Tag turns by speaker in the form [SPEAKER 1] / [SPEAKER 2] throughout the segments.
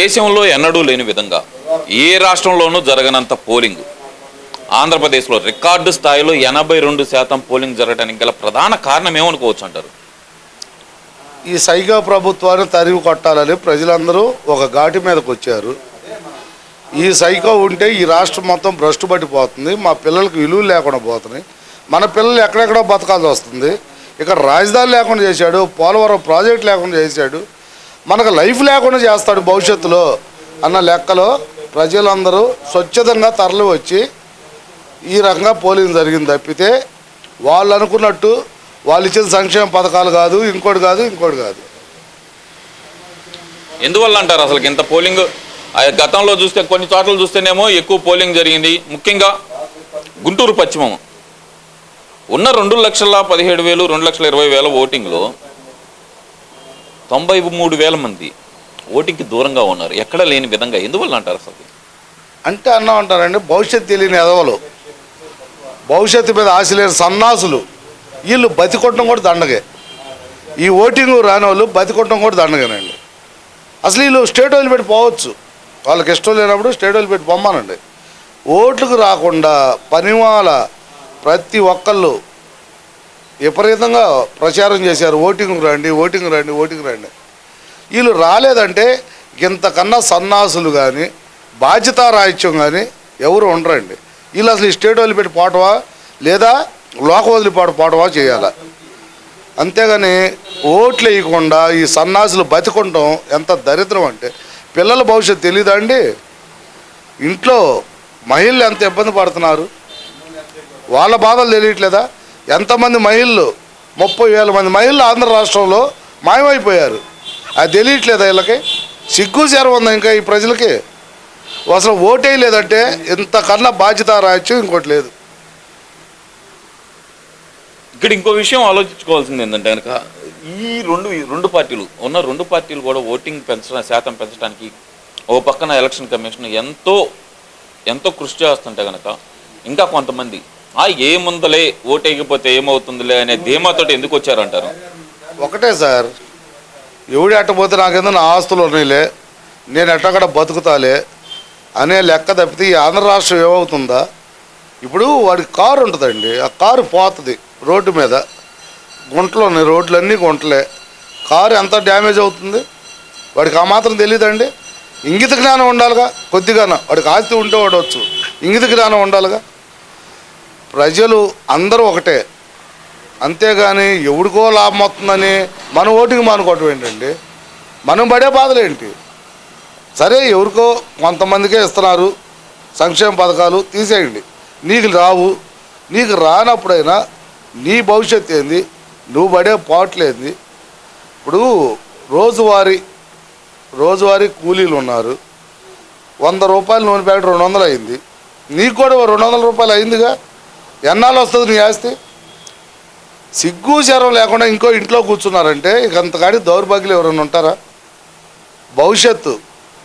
[SPEAKER 1] దేశంలో ఎన్నడూ లేని విధంగా ఏ రాష్ట్రంలోనూ జరగనంత పోలింగ్. ఆంధ్రప్రదేశ్లో రికార్డు స్థాయిలో ఎనభై రెండు శాతం పోలింగ్ జరగడానికి గల ప్రధాన కారణం ఏమనుకోవచ్చు అంటారు?
[SPEAKER 2] ఈ సైగా ప్రభుత్వాన్ని తరివి కొట్టాలని ప్రజలందరూ ఒక ఘాటి మీదకి వచ్చారు. ఈ సైకో ఉంటే ఈ రాష్ట్రం మొత్తం భ్రష్టు పట్టిపోతుంది మా పిల్లలకు విలువ లేకుండా పోతున్నాయి. మన పిల్లలు ఎక్కడెక్కడో బతకాల్సి వస్తుంది. ఇక్కడ రాజధాని లేకుండా చేశాడు పోలవరం ప్రాజెక్ట్ లేకుండా చేశాడు. మనకు లైఫ్ లేకుండా చేస్తాడు భవిష్యత్తులో అన్న లెక్కలో ప్రజలందరూ స్వచ్ఛతంగా తరలి వచ్చి ఈ రకంగా పోలింగ్ జరిగింది తప్పితే వాళ్ళు అనుకున్నట్టు వాళ్ళు ఇచ్చిన సంక్షేమ పథకాలు కాదు ఇంకోటి కాదు ఇంకోటి కాదు.
[SPEAKER 1] ఎందువల్ల అంటారు అసలు ఇంత పోలింగ్? గతంలో చూస్తే కొన్ని చోట్ల చూస్తేనేమో ఎక్కువ పోలింగ్ జరిగింది. ముఖ్యంగా గుంటూరు పశ్చిమం ఉన్న రెండు లక్షల పదిహేడు వేలు రెండు లక్షల ఇరవై వేల ఓటింగ్లో తొంభై మూడు వేల మంది ఓటింగ్కి దూరంగా ఉన్నారు. ఎక్కడ లేని విధంగా ఎందువల్ల అంటారు అసలు?
[SPEAKER 2] అంటే అన్నా అంటారండి భవిష్యత్తు తెలియని ఎదవలు. భవిష్యత్తు మీద ఆశ లేని సన్నాసులు. వీళ్ళు బతికొట్టడం కూడా దండగే. ఈ ఓటింగ్ రాని వాళ్ళు బతికొట్టడం కూడా దండగేనండి. అసలు వీళ్ళు స్టేట్ వదిలిపెట్టి పోవచ్చు. వాళ్ళకి ఇష్టం లేనప్పుడు స్టేట్ వదిలిపెట్టి పొమ్మానండి ఓట్లకు రాకుండా పనిమాల ప్రతి ఒక్కళ్ళు విపరీతంగా ప్రచారం చేశారు. ఓటింగ్ రండి ఓటింగ్ రండి ఓటింగ్ రండి. వీళ్ళు రాలేదంటే ఇంతకన్నా సన్నాసులు కానీ బాధ్యతారాహిత్యం కానీ ఎవరు ఉండరండి. వీళ్ళు అసలు ఈ స్టేట్ వదిలిపెట్టి పోవటమా లేదా లోక వదిలిపాటు పోవటమా చేయాలా? అంతేగాని ఓట్లు వేయకుండా ఈ సన్నాసులు బతికుంటాం ఎంత దరిద్రం అంటే పిల్లల భవిష్యత్తు తెలీదా అండి? ఇంట్లో మహిళలు ఎంత ఇబ్బంది పడుతున్నారు? వాళ్ళ బాధలు తెలియట్లేదా? ఎంతమంది మహిళలు ముప్పై వేల మంది మహిళలు ఆంధ్ర రాష్ట్రంలో మాయమైపోయారు. అది తెలియట్లేదు వీళ్ళకి? సిగ్గు చేరం ఇంకా ఈ ప్రజలకి. అసలు ఓటే లేదంటే ఇంతకన్నా బాధ్యత రాయొచ్చు ఇంకోటి లేదు.
[SPEAKER 1] ఇక్కడ ఇంకో విషయం ఆలోచించుకోవాల్సింది ఏంటంటే కనుక ఈ రెండు రెండు పార్టీలు ఉన్న రెండు పార్టీలు కూడా ఓటింగ్ పెంచడం శాతం పెంచడానికి ఓ పక్కన ఎలక్షన్ కమిషన్ ఎంతో ఎంతో కృషి చేస్తుంటే కనుక ఇంకా కొంతమంది ఆ ఏముందలే ఓటేయకపోతే ఏమవుతుందిలే అనే ధీమాతో ఎందుకు వచ్చారంటారు?
[SPEAKER 2] ఒకటే సార్ ఎవడు ఎట్టపోతే నాకేందో నా ఆస్తులు ఉన్నాయిలే? నేను ఎట్టక్కడ బతుకుతాలే? అనే లెక్క తప్పితే ఈ ఆంధ్ర రాష్ట్రం ఏమవుతుందా? ఇప్పుడు వాడికి కారు ఉంటుందండి ఆ కారు పోతుంది రోడ్డు మీద. గుంటలు ఉన్నాయి రోడ్లన్నీ గుంటలే. కారు ఎంత డ్యామేజ్ అవుతుంది? వాడికి ఆ మాత్రం తెలియదండి ఇంగిత జ్ఞానం ఉండాలిగా కొద్దిగానో. వాడికి ఆస్తి ఉంటే వాడవచ్చు ఇంగిత జ్ఞానం ఉండాలిగా. ప్రజలు అందరూ ఒకటే. అంతేగాని ఎవడికో లాభం వస్తుందని మన ఓటుకి మానుకోవటం ఏంటండి? మనం పడే బాధలు ఏంటి? సరే ఎవరికో కొంతమందికే ఇస్తున్నారు. సంక్షేమ పథకాలు తీసేయండి. నీకు రావు. నీకు రానప్పుడైనా నీ భవిష్యత్తు ఏంది? నువ్వు పడే పాటలేంది ఇప్పుడు రోజువారీ రోజువారీ కూలీలు ఉన్నారు. వంద రూపాయలు నూనె ప్యాకెట్ రెండు వందలు అయింది. నీకు కూడా రెండు వందల రూపాయలు అయిందిగా? ఎన్నాళ్ళు వస్తుంది నీ ఆస్తి? సిగ్గు శరం లేకుండా ఇంకో ఇంట్లో కూర్చున్నారంటే ఇక అంతకాడి దౌర్భాగ్యులు ఎవరైనా ఉంటారా? భవిష్యత్తు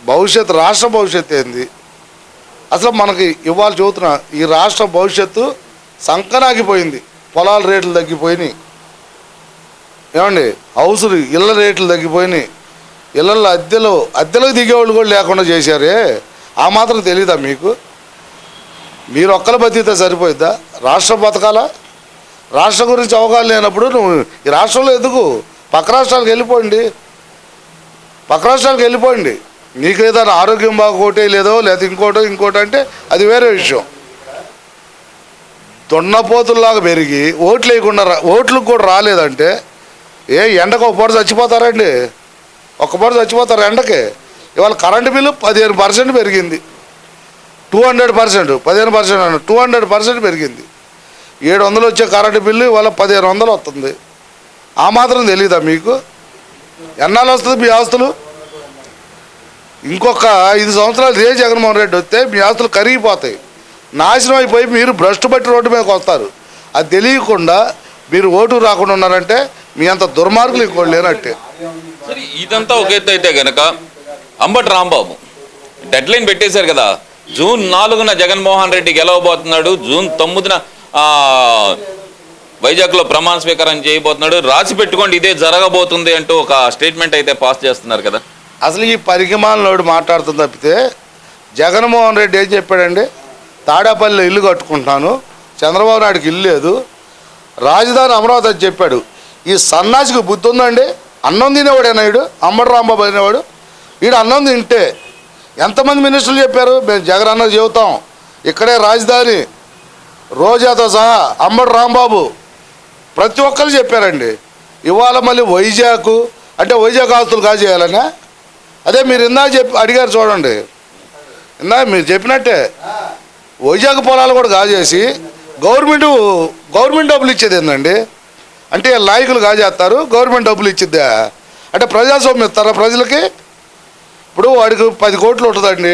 [SPEAKER 2] భవిష్యత్తు రాష్ట్ర భవిష్యత్తు ఏంది? అసలు మనకి ఇవాళ చూస్తున్నా ఈ రాష్ట్ర భవిష్యత్తు సంకనాగిపోయింది. పొలాల రేట్లు తగ్గిపోయినాయి. ఏమండి? హౌసులు ఇళ్ళ రేట్లు తగ్గిపోయినాయి. ఇళ్ళల్లో అద్దెలు అద్దెలకు దిగేవాళ్ళు కూడా లేకుండా చేశారే. ఆ మాత్రం తెలీదా మీకు? మీరు ఒక్కల బతికితే సరిపోయిద్దా? రాష్ట్ర బతకాలా? రాష్ట్రం గురించి అవగాహన లేనప్పుడు నువ్వు ఈ రాష్ట్రంలో ఎందుకు? పక్క రాష్ట్రాలకు వెళ్ళిపోండి. పక్క రాష్ట్రాలకు వెళ్ళిపోండి. నీకు ఏదైనా ఆరోగ్యం బాగోటే లేదో లేదా ఇంకోటో ఇంకోటి అంటే అది వేరే విషయం. దున్నపోతుల్లాగా పెరిగి ఓట్లు వేయకుండా రా ఓట్లకు కూడా రాలేదంటే ఏ ఎండకు ఒక పూట చచ్చిపోతారండి? ఒక్క పూట చచ్చిపోతారు ఎండకి. ఇవాళ కరెంటు బిల్లు పదిహేను పర్సెంట్ పెరిగింది. టూ హండ్రెడ్ పర్సెంట్ పదిహేను పర్సెంట్ అన్న టూ హండ్రెడ్ పర్సెంట్ పెరిగింది. ఏడు వందలు వచ్చే కరెంటు బిల్లు ఇవాళ పదిహేను వందలు వస్తుంది. ఆ మాత్రం తెలియదా మీకు? ఎన్నాళ్ళు వస్తుంది మీ ఆస్తులు? ఇంకొక ఐదు సంవత్సరాలు రే జగన్మోహన్ రెడ్డి వస్తే మీ ఆస్తులు కరిగిపోతాయి. నాశనం అయిపోయి మీరు భ్రష్టు బట్టి రోడ్డు మీదకి వస్తారు. అది తెలియకుండా మీరు ఓటు రాకుండా ఉన్నారంటే మీ అంత దుర్మార్గులు ఇంకోటి లేనట్టే.
[SPEAKER 1] ఇదంతా ఒక ఎత్తు అయితే గనక అంబటి రాంబాబు డెడ్ లైన్ పెట్టేశారు కదా. జూన్ నాలుగున జగన్మోహన్ రెడ్డి గెలవబోతున్నాడు జూన్ తొమ్మిదిన వైజాగ్లో ప్రమాణ స్వీకారం చేయబోతున్నాడు. రాసి పెట్టుకోండి ఇదే జరగబోతుంది అంటూ ఒక స్టేట్మెంట్ అయితే పాస్ చేస్తున్నారు కదా.
[SPEAKER 2] అసలు ఈ పరిగమాలలోడు మాట్లాడుతుంది తప్పితే జగన్మోహన్ రెడ్డి ఏం చెప్పాడండి? తాడేపల్లిలో ఇల్లు కట్టుకుంటున్నాను చంద్రబాబు నాయుడుకి ఇల్లు లేదు. రాజధాని అమరావతి అని చెప్పాడు. ఈ సన్నాసికి బుద్ధి ఉందండి? అన్నం తినేవాడే నాయుడు అమ్మడు రాంబాబు అనేవాడు? వీడు అన్నం తింటే ఎంతమంది మినిస్టర్లు చెప్పారు? మేము జగన్ అన్న చెబుతాం. ఇక్కడే రాజధాని. రోజాతో సహా అమ్మడు రాంబాబు. ప్రతి ఒక్కరు చెప్పారండి. ఇవాళ మళ్ళీ వైజాగ్. అంటే వైజాగ్ ఆస్తులు కాజేయాలనే అదే మీరు ఇందాక చెప్పి అడిగారు చూడండి. ఇందా మీరు చెప్పినట్టే. వైజాగ్ పొలాలు కూడా కాజేసి గవర్నమెంట్ గవర్నమెంట్ డబ్బులు ఇచ్చేది ఏంటండి అంటే నాయకులు కాజేస్తారు గవర్నమెంట్ డబ్బులు ఇచ్చిద్దా? అంటే ప్రజాస్వామ్యం ఇస్తారా ప్రజలకి? ఇప్పుడు వాడికి పది కోట్లు ఉంటుందండి.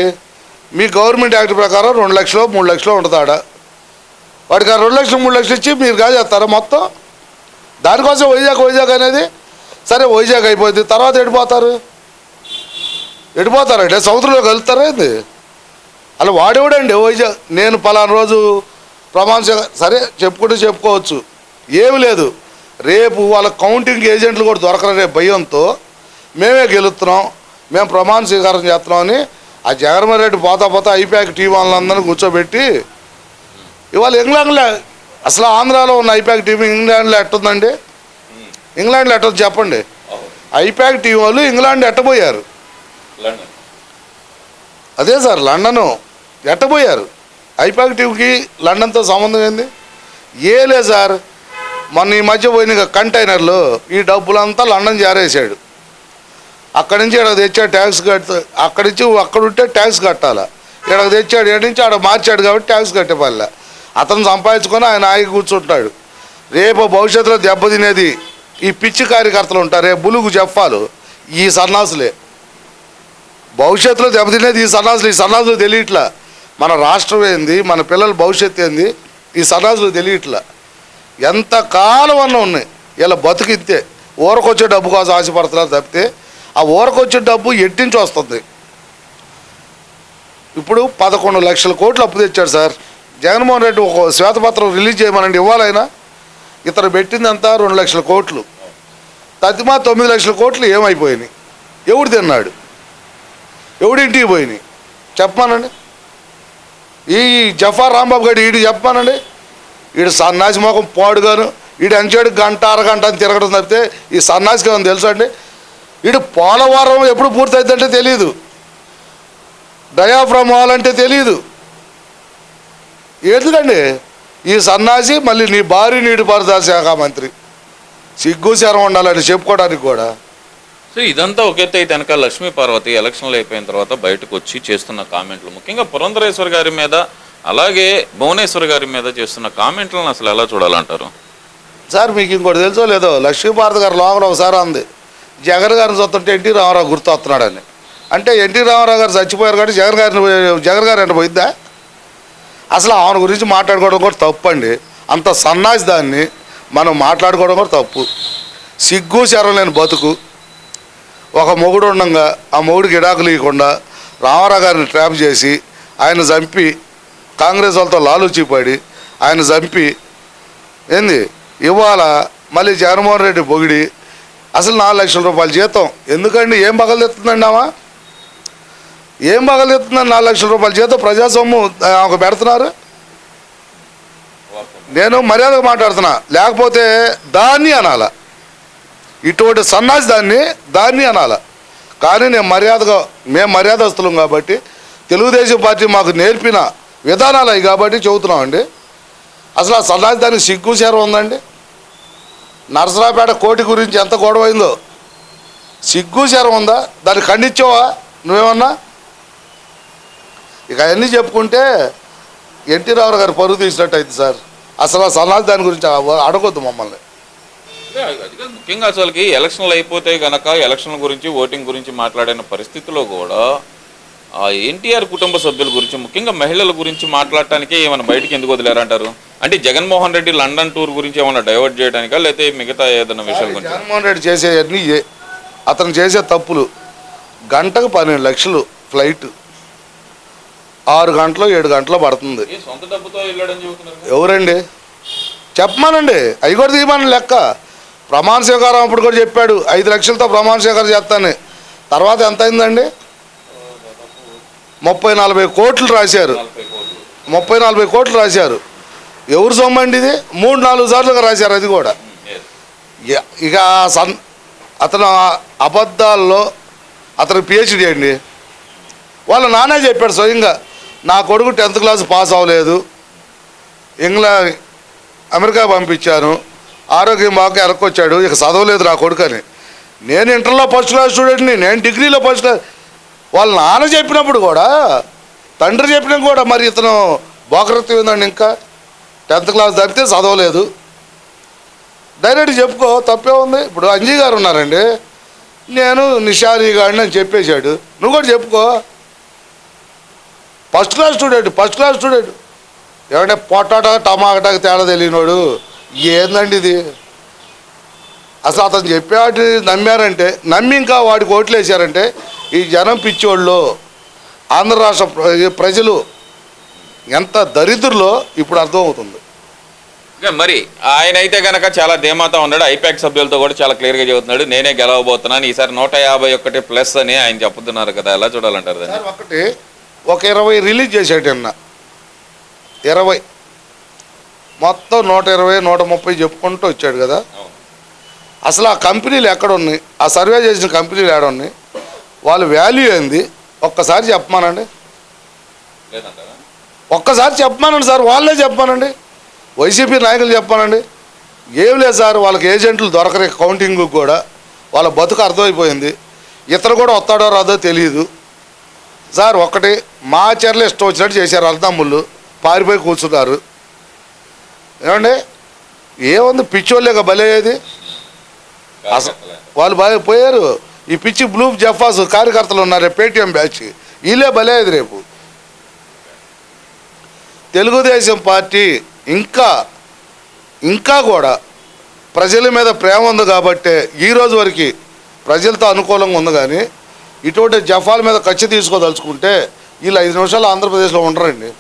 [SPEAKER 2] మీ గవర్నమెంట్ యాక్ట్ ప్రకారం రెండు లక్షలు మూడు లక్షలు ఉంటుంది ఆడ వాడికి ఆ రెండు లక్షలు మూడు లక్షలు ఇచ్చి మీరు కాజేస్తారా మొత్తం? దానికోసం వైజాగ్ వైజాగ్ అనేది? సరే వైజాగ్ అయిపోయింది. తర్వాత ఎడిపోతారు ఎడిపోతారండి సముద్రంలో కలుస్తారా ఏంది? అలా వాడేవాడండి? వైజాగ్ నేను పలానా రోజు ప్రమాణ సరే చెప్పుకుంటూ చెప్పుకోవచ్చు. ఏమి లేదు. రేపు వాళ్ళ కౌంటింగ్ ఏజెంట్లు కూడా దొరకరు రేపు భయంతో మేమే గెలుస్తున్నాం. మేము ప్రమాణ స్వీకారం చేస్తున్నామని ఆ జగన్మోహన్ రెడ్డి పోతా పోతా ఐపాక్ టీ వాళ్ళందరినీ కూర్చోబెట్టి ఇవాళ ఇంగ్లాండ్లో అసలు ఆంధ్రాలో ఉన్న ఐపాక్ టీం ఇంగ్లాండ్లో ఎట్టుందండి? ఇంగ్లాండ్లో ఎట్టుంది చెప్పండి. ఐపాక్ టీం వాళ్ళు ఇంగ్లాండ్ ఎట్టబోయారు? అదే సార్ లండను ఎట్టబోయారు? ఐపాక్ టీంకి లండన్తో సంబంధం ఏంది? ఏ లేదు సార్ మొన్న ఈ మధ్య పోయిన కంటైనర్లు ఈ డబ్బులంతా లండన్ జారేసాడు అక్కడి నుంచి ఇక్కడ తెచ్చాడు ట్యాక్స్ కట్టు అక్కడి నుంచి అక్కడ ఉంటే ట్యాక్స్ కట్టాలి? ఇక్కడ తెచ్చాడు ఇక్కడ నుంచి ఆడ మార్చాడు కాబట్టి ట్యాక్స్ కట్టే పల్లె అతను సంపాదించుకొని ఆయన ఆగి కూర్చుంటాడు రేపు భవిష్యత్తులో దెబ్బతినేది ఈ పిచ్చి కార్యకర్తలు ఉంటారు. రేపు బులుగు చెప్పాలు ఈ సన్నాసులే. భవిష్యత్తులో దెబ్బతినేది ఈ సన్నాసులు ఈ సన్నాసులు తెలియట్లా. మన రాష్ట్రం ఏంది మన పిల్లల భవిష్యత్తు ఏంది ఈ సన్నాసులు తెలియట్లా. ఎంత కాలం అన్న ఉన్నాయి? ఇలా బతికితే ఊరకొచ్చే డబ్బు కోసం ఆశపడుతున్నారు తప్పితే ఆ ఊరకొచ్చే డబ్బు ఎట్టించి వస్తుంది? ఇప్పుడు పదకొండు లక్షల కోట్లు అప్పు తెచ్చాడు సార్. జగన్మోహన్ రెడ్డి ఒక శ్వేతపత్రం రిలీజ్ చేయమనండి ఇవ్వాలైనా ఇతను పెట్టిందంతా రెండు లక్షల కోట్లు. తతిమా తొమ్మిది లక్షల కోట్లు ఏమైపోయినాయి? ఎవడు తిన్నాడు? ఎవడింటికి పోయినాయి? చెప్పమానండి. ఈ జఫార్ రాంబాబు గారు ఈడు చెప్పమానండి. ఈడు సన్నాసి మొఖం పాడుగాను. ఈడు అంచాడు గంట అరగంట అని తిరగడం తప్పితే ఈ సన్నాసికి ఏమైనా తెలుసా అండి? ఈడు పోలవరం ఎప్పుడు పూర్తయిద్దంటే తెలియదు డయాఫ్రమ్ వాల్ అంటే తెలియదు ఎందుకండి ఈ సన్నాసి మళ్ళీ నీ భార్య నీటిపారుదల శాఖ మంత్రి. సిగ్గు శరం ఉండాలని చెప్పుకోవడానికి కూడా.
[SPEAKER 1] సో ఇదంతా ఒక ఎత్తు అయితే వెనక లక్ష్మీ పార్వతి ఎలక్షన్లు అయిపోయిన తర్వాత బయటకు వచ్చి చేస్తున్న కామెంట్లు. ముఖ్యంగా పురంధరేశ్వర్ గారి మీద అలాగే భువనేశ్వర్ గారి మీద చేస్తున్న కామెంట్లను అసలు ఎలా చూడాలంటారు?
[SPEAKER 2] సార్ మీకు ఇంకోటి తెలుసో లేదో? లక్ష్మీభారతి గారు లోపల ఒకసారి అంది. జగన్ గారిని చూస్తుంటే ఎన్టీ రామారావు గుర్తు వస్తున్నాడని అంటే ఎన్టీ రామారావు గారు చచ్చిపోయారు కాబట్టి జగన్ గారిని జగన్ గారు అంటే పోయిద్దా? అసలు ఆమె గురించి మాట్లాడుకోవడం కూడా తప్పు అండి అంత సన్నాసి దాన్ని మనం మాట్లాడుకోవడం కూడా తప్పు. సిగ్గు శరం బతుకు. ఒక మొగుడు ఉండగా ఆ మొగుడికి ఇడాకులు ఇవ్వకుండా రామారావు గారిని ట్రాప్ చేసి ఆయన చంపి కాంగ్రెస్ వాళ్ళతో లాలూచిపడి ఆయన చంపి ఏంది? ఇవాళ మళ్ళీ జగన్మోహన్ రెడ్డి పొగిడి అసలు నాలుగు లక్షల రూపాయలు జీతం. ఎందుకండి? ఏం పగలెత్తుందండి ఆమె? ఏం పగలెత్తుందండి నాలుగు లక్షల రూపాయలు జీతం? ప్రజాస్వామ్యం ఆమెకు పెడుతున్నారు? నేను మర్యాదగా మాట్లాడుతున్నా. లేకపోతే దాన్ని అనాల. ఇటువంటి సన్నాసి దాన్ని దాన్ని అనాల. కానీ నేను మర్యాదగా మేము మర్యాదస్తులం కాబట్టి తెలుగుదేశం పార్టీ మాకు నేర్పిన విధానాలు అవి కాబట్టి చెబుతున్నామండి. అసలు ఆ సన్నాసి దానికి సిగ్గు చేర ఉందండి? నరసరాపేట కోటి గురించి ఎంత గొడవైందో? సిగ్గు చేర ఉందా? దాన్ని ఖండించావా? నువ్వేమన్నా? ఇక అవన్నీ చెప్పుకుంటే ఎన్టీ రావు గారు పరుగు తీసినట్టు అయింది సార్. అసలు సన్నాలు దాని గురించి అడగొద్దు మమ్మల్ని.
[SPEAKER 1] ముఖ్యంగా అసలుకి ఎలక్షన్లు అయిపోతే కనుక ఎలక్షన్ల గురించి ఓటింగ్ గురించి మాట్లాడిన పరిస్థితిలో కూడా ఆ ఎన్టీఆర్ కుటుంబ సభ్యుల గురించి ముఖ్యంగా మహిళల గురించి మాట్లాడటానికే ఏమైనా బయటికి ఎందుకు వదిలేరంటారు? అంటే జగన్మోహన్ రెడ్డి లండన్ టూర్ గురించి ఏమైనా డైవర్ట్ చేయడానికా? లేకపోతే మిగతా ఏదైనా విషయాల గురించి?
[SPEAKER 2] జగన్మోహన్ రెడ్డి చేసేవన్నీ ఏ- అతను చేసే తప్పులు గంటకు పన్నెండు లక్షలు ఫ్లైట్. ఆరు గంటలు ఏడు గంటలు పడుతుంది. ఎవరండి? చెప్పమానండి. అవి కూడా తీయమని లెక్క. ప్రమాణ స్వీకారం అప్పుడు కూడా చెప్పాడు ఐదు లక్షలతో ప్రమాణ స్వీకారం చేస్తాను తర్వాత ఎంత అయిందండి? ముప్పై నలభై కోట్లు రాశారు. ముప్పై నలభై కోట్లు రాశారు. ఎవరు సొమ్ము అండి ఇది? మూడు నాలుగు సార్లుగా రాశారు అది కూడా. ఇక- ఇక సన్ అతను అబద్ధాల్లో అతను పిహెచ్డి అండి. వాళ్ళ నానే చెప్పాడు స్వయంగా నా కొడుకు టెన్త్ క్లాస్ పాస్ అవ్వలేదు. ఇంగ్లాండ్ అమెరికా పంపించాను. ఆరోగ్యం బాగా ఎరక్కొచ్చాడు. ఇక చదవలేదు నా కొడుకు అని నేను ఇంటర్లో ఫస్ట్ క్లాస్ స్టూడెంట్ని నేను డిగ్రీలో ఫస్ట్ క్లాస్ వాళ్ళ నాన్న చెప్పినప్పుడు కూడా తండ్రి చెప్పినా కూడా మరి ఇతను బోకరత్వం ఏందండి ఇంకా? టెన్త్ క్లాస్ తప్పితే చదవలేదు. డైరెక్ట్ చెప్పుకో తప్పే ఉంది. ఇప్పుడు అంజీ గారు ఉన్నారండి. నేను నిషారి గాడిని అని చెప్పేశాడు. నువ్వు కూడా చెప్పుకో. First class student first class student. ఏమంటే పొటాటా టమాటాకి తేడా తెలియనోడు ఏందండి ఇది? అసలు అతను చెప్పేవాటి నమ్మారంటే నమ్మి ఇంకా వాడికి ఓట్లు వేసారంటే ఈ జనం పిచ్చోళ్ళు ఆంధ్ర రాష్ట్ర ప్ర- ప్రజలు ఎంత దరిద్రులో ఇప్పుడు అర్థమవుతుంది.
[SPEAKER 1] మరి ఆయన అయితే గనక చాలా ధీమాతో ఉన్నాడు ఐపాక్ సభ్యులతో కూడా చాలా క్లియర్గా చెబుతున్నాడు నేనే గెలవబోతున్నాను ఈసారి నూట యాభై ఒకటి ప్లస్ అని ఆయన చెప్తున్నారు కదా ఎలా చూడాలంటారు దాన్ని?
[SPEAKER 2] ఒకటి ఒక ఇరవై రిలీజ్ చేశాడు నిన్న. ఇరవై. మొత్తం నూట ఇరవై నూట ముప్పై చెప్పుకుంటూ వచ్చాడు కదా. అసలు ఆ కంపెనీలు ఎక్కడ ఉన్నాయి? ఆ సర్వే చేసిన కంపెనీలు ఎక్కడ ఉన్నాయి? వాళ్ళ వాల్యూ ఏంది? ఒక్కసారి చెప్పమానండి. ఒక్కసారి చెప్పమానండి సార్ వాళ్ళే చెప్పమానండి. వైసీపీ నాయకులు చెప్పానండి ఏం లేదు సార్ వాళ్ళకి ఏజెంట్లు దొరకరు కౌంటింగ్ కూడా వాళ్ళ బతుకు అర్థమైపోయింది. ఇతను కూడా వస్తాడో రాదో తెలియదు సార్ ఒకటి మా చర్యలు ఇష్టం వచ్చినట్టు చేశారు అల్తమ్ముళ్ళు. పారిపోయి కూర్చున్నారు. ఏమండి? ఏముంది? పిచ్చోళ్ళేగా బలయ్యేది అసలు వాళ్ళు బాగా పోయారు. ఈ పిచ్చి బ్లూ జఫాస్ కార్యకర్తలు ఉన్నారు పేటిఎం బ్యాచ్. వీళ్ళే బలేదు రేపు. తెలుగుదేశం పార్టీ ఇంకా ఇంకా కూడా ప్రజల మీద ప్రేమ ఉంది కాబట్టే ఈ రోజు వరకు ప్రజలతో అనుకూలంగా ఉంది కానీ ఇటువంటి జఫాల మీద ఖర్చు తీసుకోదలుచుకుంటే వీళ్ళు ఐదు నిమిషాలు ఆంధ్రప్రదేశ్లో ఉండరండి.